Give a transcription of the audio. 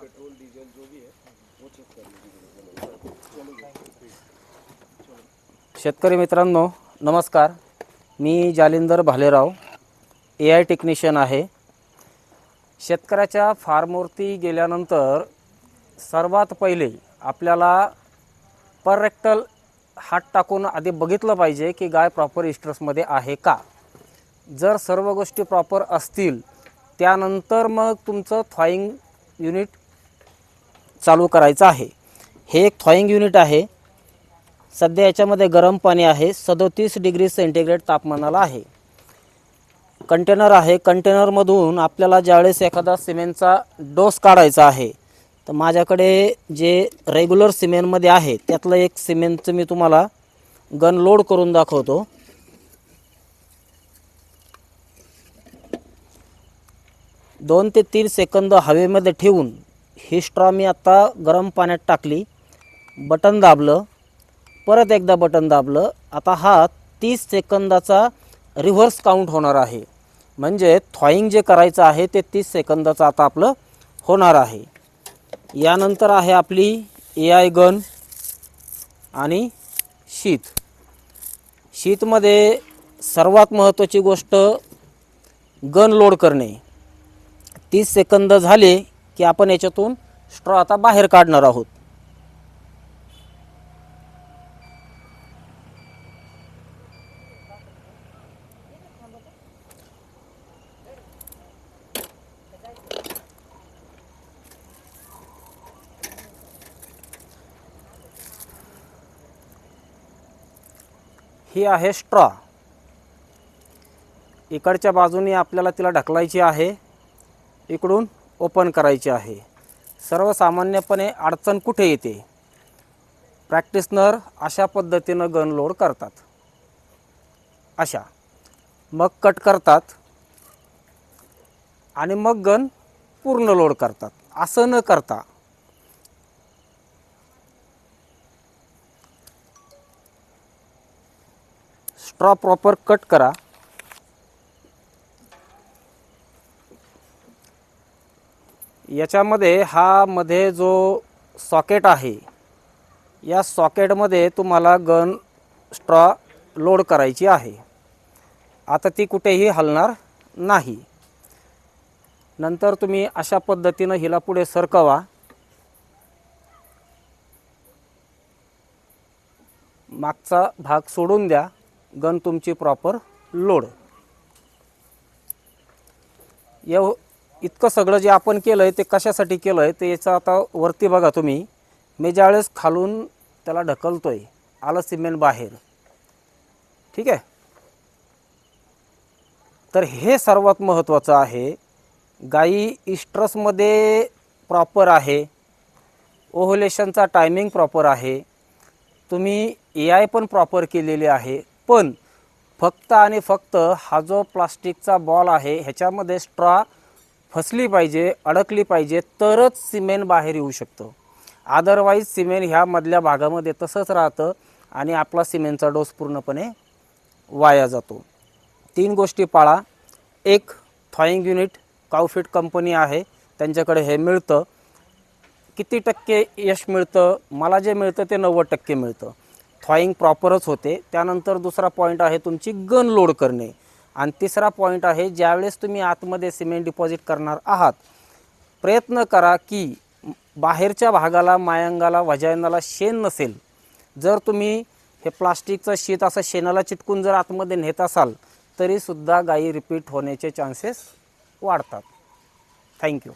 Petrol diesel जो भी है वो चेक कर लीजिए। चलो शेतकरी मित्रांनो नमस्कार. मी Jalindar Bhalerao A I technician आहे. शेतकऱ्याच्या फार्मवरती गेल्यानंतर सर्वात पहिले आपल्याला पर रेक्टल हात टाकून आधी बघितलं पाहिजे की गाय प्रॉपर इस्ट्रसमध्ये आहे का? जर सर्व गोष्टी प्रॉपर असतील त्यानंतर मग तुमचं थॉईंग युनिट चालू करायचं आहे. हे एक थॉईंग युनिट आहे. सध्या याच्यामध्ये गरम पाणी आहे. सदोतीस डिग्री सेंटीग्रेड तापमानाला आहे. कंटेनर आहे. कंटेनरमधून आपल्याला ज्यावेळेस एखादा सिमेंटचा डोस काढायचा आहे तर माझ्याकडे जे रेग्युलर सिमेंटमध्ये आहे त्यातलं एक सिमेंटचं मी तुम्हाला गन लोड करून दाखवतो. दोन ते तीन सेकंद हवेमध्ये ठेवून ही स्ट्रॉ मी आत्ता गरम पाण्यात टाकली. बटन दाबलं. परत एकदा बटन दाबलं. आता हा तीस सेकंदाचा रिव्हर्स काउंट होणार आहे. म्हणजे थॉईंग जे करायचं आहे ते तीस सेकंदाचं आता आपलं होणार आहे. यानंतर आहे आपली ए आय गन आणि शीत शीतमध्ये सर्वात महत्त्वाची गोष्ट गन लोड करणे. तीस सेकंद झाले की आपण याच्यातून स्ट्रॉ आता बाहेर काढणार आहोत. ही आहे स्ट्रॉ. इकडच्या बाजूने आपल्याला तिला ढकलायची आहे. इकडून ओपन करायची आहे. सर्वसामान्यपणे अडचण कुठे येते? प्रॅक्टिसनर अशा पद्धतीनं गन लोड करतात. अशा. मग कट करतात. आणि मग गन पूर्ण लोड करतात. असं न करता. स्ट्रॉ प्रॉपर कट करा. याच्यामध्ये हा मध्ये जो सॉकेट आहे या सॉकेटमध्ये तुम्हाला गन स्ट्रॉ लोड करायची आहे. आता ती कुठेही हलणार नाही. नंतर तुम्ही अशा पद्धतीनं हिला पुढे सरकवा. मागचा भाग सोडून द्या. गन तुमची प्रॉपर लोड. एव इतकं सगळं जे आपण केलं आहे ते कशासाठी केलं आहे ते याचं आता वरती बघा तुम्ही. मी ज्यावेळेस खालून त्याला ढकलतो आहे आलं सिमेंट बाहेर. ठीक आहे? तर हे सर्वात महत्त्वाचं आहे. गाई इस्ट्रसमध्ये प्रॉपर आहे. ओहोलेशनचा टायमिंग प्रॉपर आहे. तुम्ही ए आय पण प्रॉपर केलेली आहे. पण फक्त आणि फक्त हा जो प्लास्टिकचा बॉल आहे ह्याच्यामध्ये स्ट्रॉ फसली पाहिजे अडकली पाहिजे तरच सिमेंट बाहेर येऊ शकतं. अदरवाईज सिमेंट ह्या मधल्या भागामध्ये तसंच राहतं आणि आपला सिमेंटचा डोस पूर्णपणे वाया जातो. तीन गोष्टी पाळा. एक थॉईंग युनिट काउफिट कंपनी आहे. त्यांच्याकडे हे मिळतं. किती टक्के यश मिळतं? मला जे मिळतं ते नव्वद टक्के मिळतं. थॉईंग प्रॉपरच होते. त्यानंतर दुसरा पॉईंट आहे तुमची गन लोड करणे. आणि तिसरा पॉईंट आहे ज्यावेळेस तुम्ही आतमध्ये सिमेंट डिपॉझिट करणार आहात प्रयत्न करा की बाहेरच्या भागाला मायंगाला वजायनाला शेण नसेल. जर तुम्ही हे प्लास्टिकचं शीत असं शेणाला चिटकून जर आतमध्ये नेत असाल तरीसुद्धा गायी रिपीट होण्याचे चान्सेस वाढतात. थँक्यू